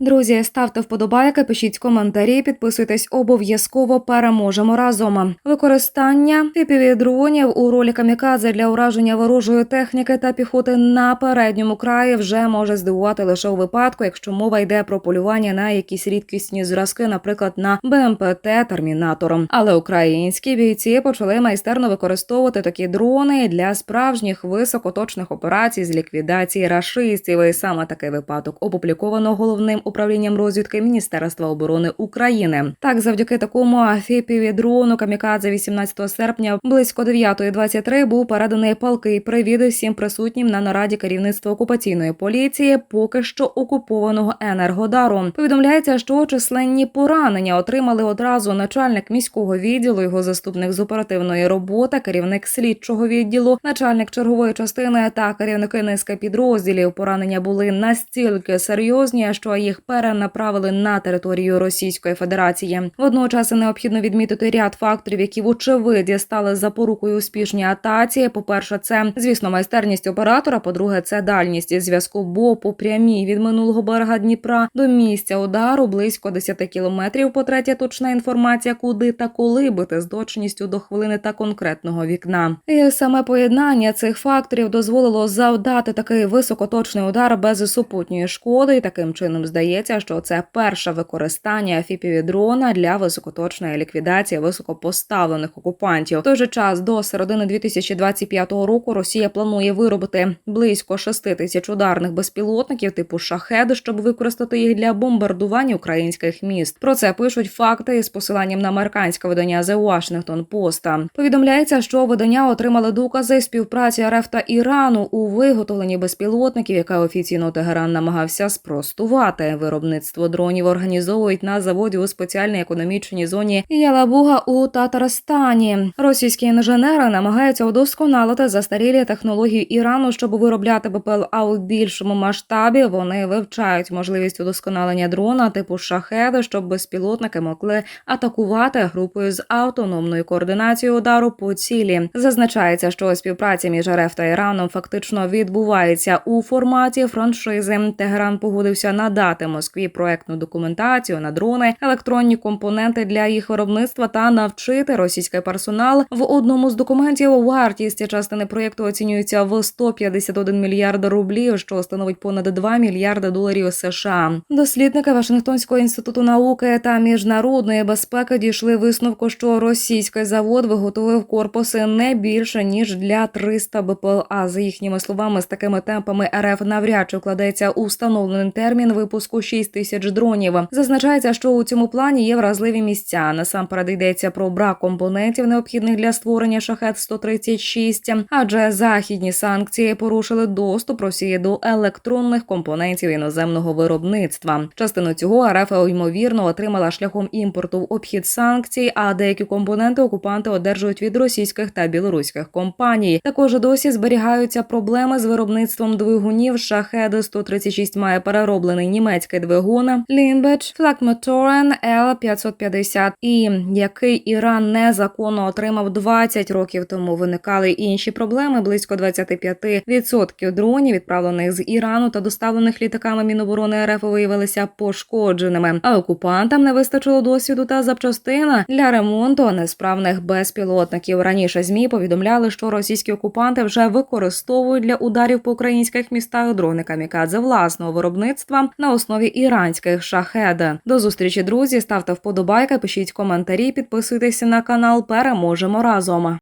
Друзі, ставте вподобайки, пишіть коментарі, підписуйтесь обов'язково. Переможемо разом. Використання типів дронів у ролі камікадзе для ураження ворожої техніки та піхоти на передньому краї вже може здивувати лише у випадку, якщо мова йде про полювання на якісь рідкісні зразки, наприклад, на БМПТ Термінатор. Але українські бійці почали майстерно використовувати такі дрони для справжніх високоточних операцій з ліквідації рашистів. І саме такий випадок опубліковано головним управлінням розвідки Міністерства оборони України. Так, завдяки такому афіпіві дрону камікадзе 18 серпня близько 9.23 був переданий палкий привіт всім присутнім на нараді керівництва окупаційної поліції, поки що окупованого енергодару. Повідомляється, що численні поранення отримали одразу начальник міського відділу, його заступник з оперативної роботи, керівник слідчого відділу, начальник чергової частини та керівники низки підрозділів. Поранення були настільки серйозні, що їх перенаправили на територію Російської Федерації. Водночас необхідно відмітити ряд факторів, які вочевидь стали запорукою успішній атаці. По перше, це звісно майстерність оператора. По-друге, це дальність зв'язку, бо по прямій від минулого берега Дніпра до місця удару близько 10 кілометрів. По третє, точна інформація, куди та коли бити з точністю до хвилини та конкретного вікна. І саме поєднання цих факторів дозволило завдати такий високоточний удар без супутньої шкоди. І таким чином здається, що це перше використання фіпіві дрона для високоточної ліквідації високопоставлених окупантів. В той же час до середини 2025 року Росія планує виробити близько 6 тисяч ударних безпілотників типу шахед, щоб використати їх для бомбардування українських міст. Про це пишуть факти з посиланням на американське видання The Washington Post. Повідомляється, що видання отримали докази співпраці РФ та Ірану у виготовленні безпілотників, яке офіційно Тегеран намагався спростувати. Виробництво дронів організовують на заводі у спеціальній економічній зоні Ялабуга у Татарстані. Російські інженери намагаються удосконалити застарілі технології Ірану, щоб виробляти БПЛА у більшому масштабі. Вони вивчають можливість удосконалення дрона типу шахеди, щоб безпілотники могли атакувати групою з автономною координацією удару по цілі. Зазначається, що співпраця між РФ та Іраном фактично відбувається у форматі франшизи. Тегеран погодився надати Москві проектну документацію на дрони, електронні компоненти для їх виробництва та навчити російський персонал. В одному з документів вартість частини проєкту оцінюється в 151 мільярд рублів, що становить понад 2 мільярди доларів США. Дослідники Вашингтонського інституту науки та міжнародної безпеки дійшли висновку, що російський завод виготовив корпуси не більше ніж для 300 БПЛА. За їхніми словами, з такими темпами РФ навряд чи вкладеться у встановлений термін випуску 6 тисяч дронів. Зазначається, що у цьому плані є вразливі місця. Насамперед йдеться про брак компонентів, необхідних для створення шахет 136 адже західні санкції порушили доступ Росії до електронних компонентів іноземного виробництва. Частину цього РФ ймовірно отримала шляхом імпорту в обхід санкцій, а деякі компоненти окупанти одержують від російських та білоруських компаній. Також досі зберігаються проблеми з виробництвом двигунів. Шахеди 136 має перероблений німецький двигун Лінбеч Флагмоторен L 550 і який Іран незаконно отримав 20 років тому. Виникали інші проблеми. Близько 25% дронів, відправлених з Ірану та доставлених літаками Міноборони РФ, виявилися пошкодженими. А окупантам не вистачило досвіду та запчастина для ремонту несправних безпілотників. Раніше змі повідомляли, що російські окупанти вже використовують для ударів по українських містах дрони камікадзе власного виробництва на основі іранських шахеди. До зустрічі, друзі. Ставте вподобайки, пишіть коментарі, підписуйтесь на канал. Переможемо разом.